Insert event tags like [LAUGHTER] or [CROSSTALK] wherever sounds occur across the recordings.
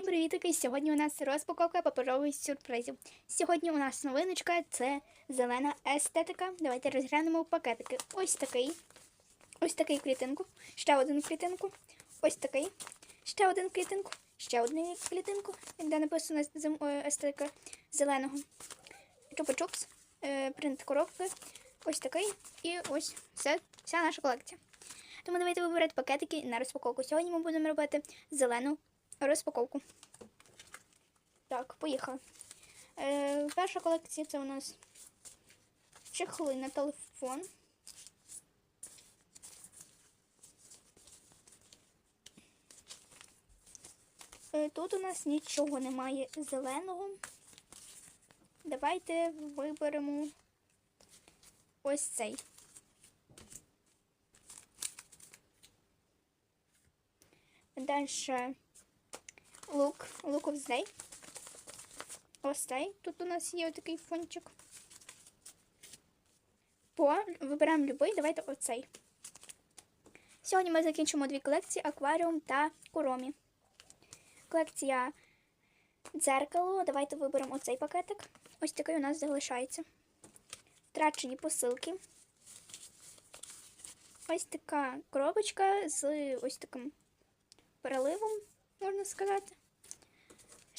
Всім привітки! Сьогодні у нас розпаковка паперових сюрпризів. Сьогодні у нас новиночка це зелена естетика. Давайте розглянемо пакетики. Ось такий. Ось такий клітинку. Ще один клітинку. Ось такий. Ще один клітинку. Ще одну клітинку, де написано е, естетика зеленого. Чупа-чупс, е, принт коробки. Ось такий. І ось все, вся наша колекція. Тому давайте вибирати пакетики на розпаковку. Сьогодні ми будемо робити зелену розпаковку. Так, поїхали. Е, перша колекція це у нас чехли на телефон. Е, тут у нас нічого немає зеленого. Давайте виберемо ось цей. Дальше лук, луков зей. Ось цей. Тут у нас є такий фончик. По, вибираємо любий, давайте оцей. Сьогодні ми закінчимо дві колекції акваріум та куромі. Колекція дзеркало. Давайте виберемо оцей пакетик. Ось такий у нас залишається. Втрачені посилки. Ось така коробочка з ось таким переливом, можна сказати.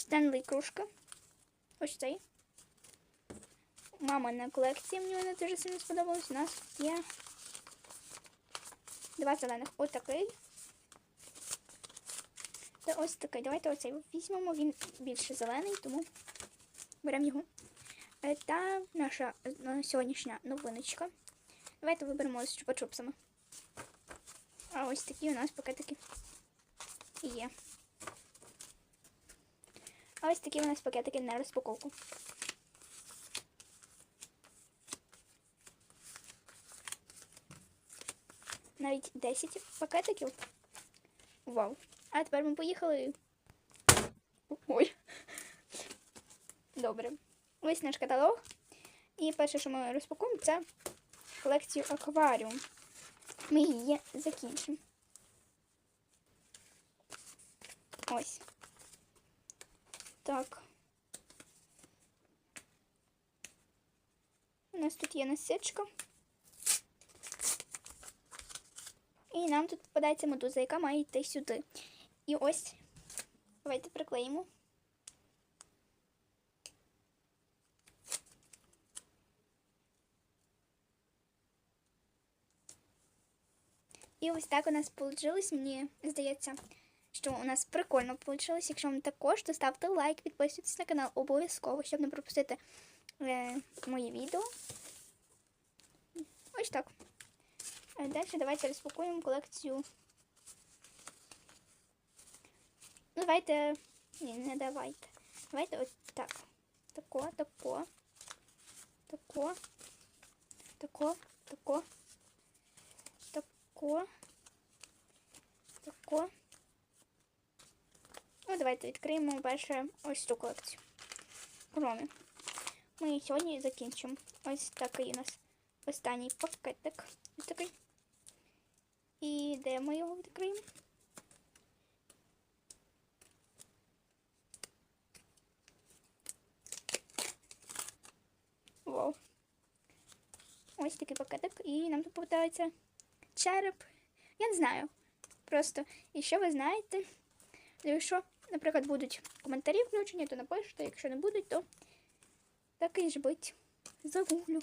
Стенлей кружка. Ось цей. Мамина колекція, мені вона дуже сильно сподобалась. У нас є два зелених. Отакий. Та ось такий. Давайте оцей візьмемо. Він більше зелений, тому беремо його. Е, Та наша е, сьогоднішня новиночка. Давайте виберемо з чупа-чупсами. А ось такі у нас пакетики є. А ось такі у нас пакетики на розпаковку. Навіть 10 пакетиків. Вау. А тепер ми поїхали. Ой. Добре. Ось наш каталог. І перше, що ми розпакуємо, це колекцію акваріум. Ми її закінчимо. Ось. Так. У нас тут є насичка. І нам тут попадається медуза, яка має йти сюди. І ось. Давайте приклеїмо. І ось так у нас вийшло. Мені здається, що у нас прикольно вийшло. Якщо вам також, то ставте лайк, підписуйтесь на канал обов'язково, щоб не пропустити е, мої відео. Ось так. Е, Далі давайте розпакуємо колекцію. Ну, давайте. Ні, не давайте. Давайте ось так. Тако, тако. Тако. Тако, тако. Тако. Тако. Ну, давайте відкриємо перше ось цю колекцію. Кромі. Ми сьогодні закінчимо. Ось такий у нас останній пакетик. Ось такий. І де ми його відкриємо? Вау. Ось такий пакетик. І нам тут попадається череп. Я не знаю. Просто, і що ви знаєте? Якщо, наприклад, будуть коментарі включені, то напишете. Якщо не будуть, то так і ж бить. Загуглю.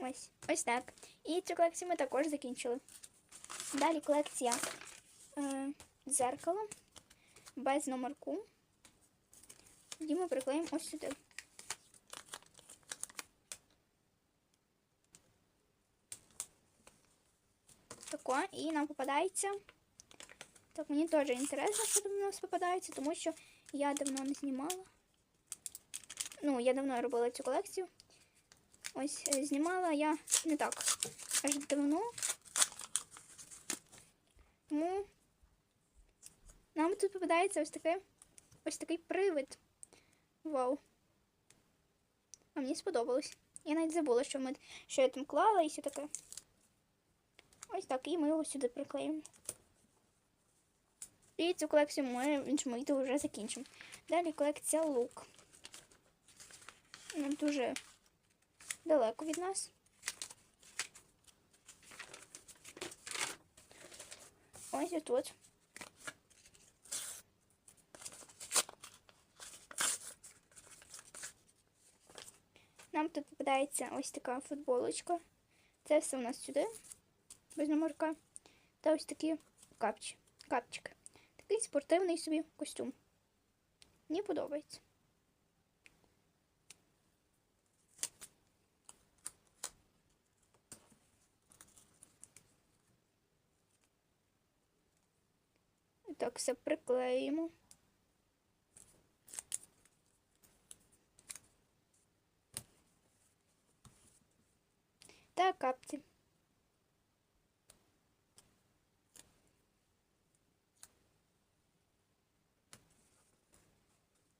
Ось, ось так. І цю колекцію ми також закінчили. Далі колекція е, дзеркало без номерку. Тоді ми приклеїмо ось сюди. Тако, і нам попадається. Так, мені теж інтересно, що там у нас попадається, тому що я давно не знімала. Ну, я давно робила цю колекцію. Ось е, знімала я не так аж давно. Тому нам тут попадається ось таке ось такий привид. Вау. А мені сподобалось. Я навіть забула, що ми що я там клала і все таке. Ось так, і ми його сюди приклеїмо. І цю колекцію ми в вже закінчимо. Далі колекція лук. Ну, дуже далеко від нас. Ось і тут. Нам тут попадається ось така футболочка. Це все у нас сюди, без номерка. Та ось такі капчі, капчики. Такий спортивний собі костюм. Мені подобається. Так, все приклеїмо. Та капці.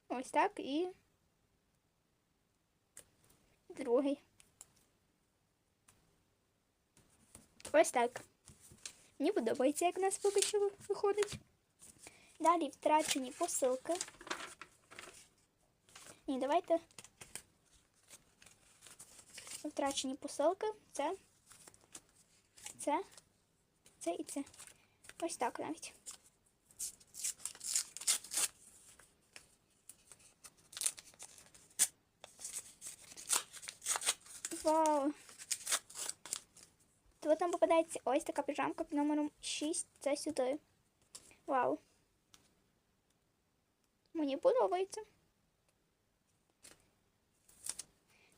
Ось так і другий. Ось так. Мені подобається, як у нас поки що виходить. Далі втрачені посилки. Ні, давайте. Втрачені посилки. Це. Це. Це і це. Ось так навіть. Вау! Тут нам попадається ось така піжамка під номером 6. Це сюди. Вау. Мені подобається.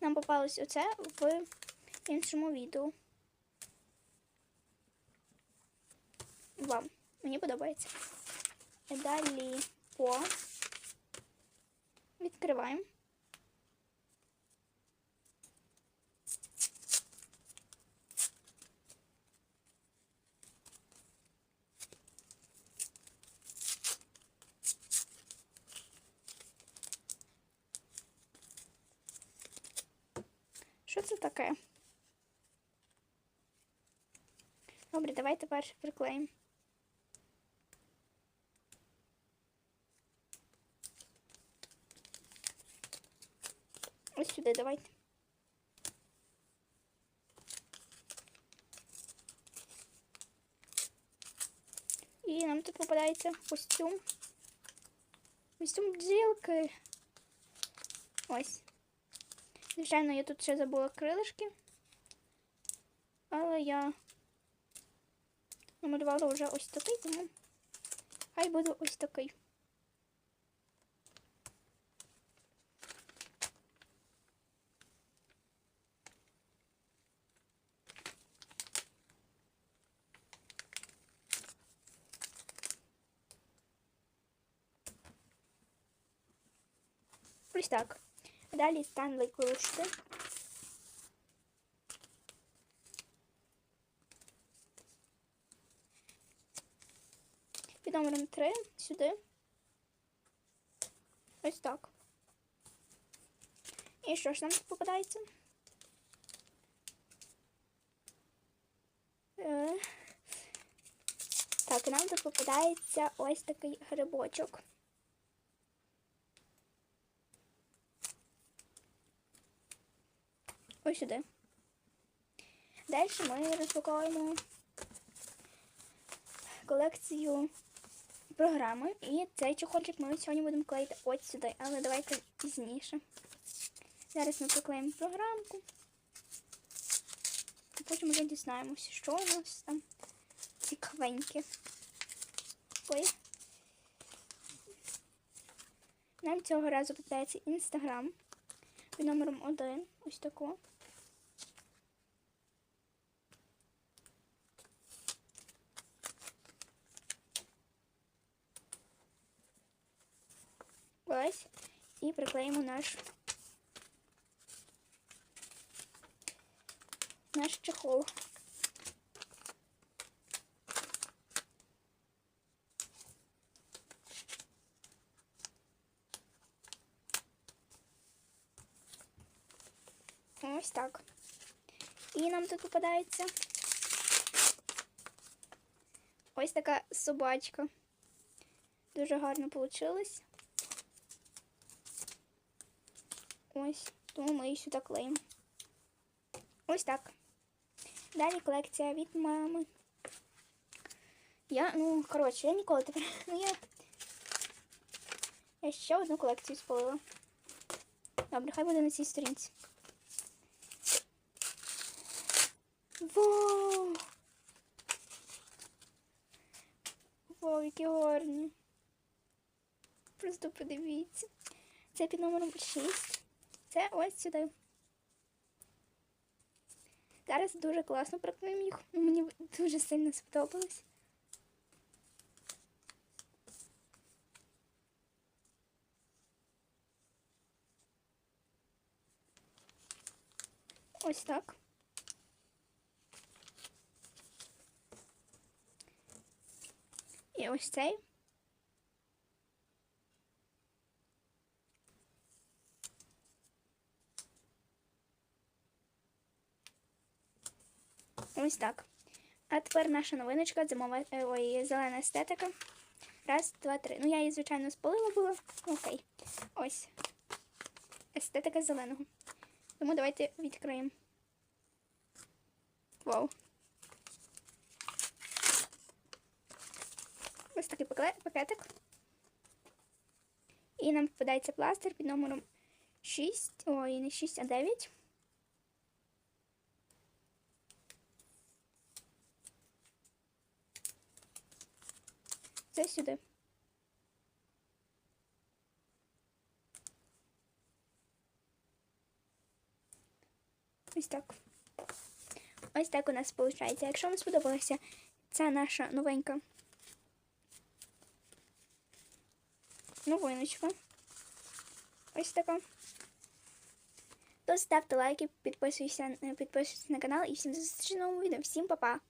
Нам попалось оце в іншому відео. Вам. мені подобається. Далі по відкриваємо. Що це таке? Добре, давайте перше приклеїмо. Ось сюди давайте. І нам тут попадається костюм. Костюм бджілки. Ось. Звичайно, я тут ще забула крилишки. Але я намалювала вже ось такий, тому хай буде ось такий. Ось так. Далі Станлey кружки. Під номером 3 сюди. Ось так. І що ж нам тут попадається? Е, Так, нам тут попадається ось такий грибочок. Ось сюди. Далі ми розпаковуємо колекцію програми. І цей чохольчик ми сьогодні будемо клеїти ось сюди, але давайте пізніше. Зараз ми приклеїмо програмку. І потім вже дізнаємося, що у нас там цікавеньке. Ой. Нам цього разу попадається інстаграм під номером 1. Ось тако. Ось. І приклеїмо наш наш чехол. Ось так. І нам тут попадається ось така собачка. Дуже гарно вийшло. Ось, тому ми її сюди клеїмо. Ось так. Далі колекція від мами. Я, ну, коротше, я ніколи тепер. [LAUGHS] Ну я. Я ще одну колекцію спалила. Добре, хай буде на цій сторінці. Вау! Вау, які гарні. Просто подивіться. Це під номером 6. Це ось сюди. Зараз дуже класно проклеїмо їх. Мені дуже сильно сподобалось. Ось так. І ось цей. Ось так. А тепер наша новиночка зимова е, ой, зелена естетика. Раз, два, три. Ну, я її, звичайно, спалила була. Окей. Ось. Естетика зеленого. Тому давайте відкриємо. Вау. Ось такий пакетик. І нам попадається пластир під номером 6. Ой, не 6, а 9. Це сюди. Ось так. Ось так у нас виходить. Якщо вам сподобалася ця наша новенька новиночка. Ось така. То ставте лайки, підписуйтесь, підписуйтесь на канал і всім зустрічі в новому відео. Всім па-па!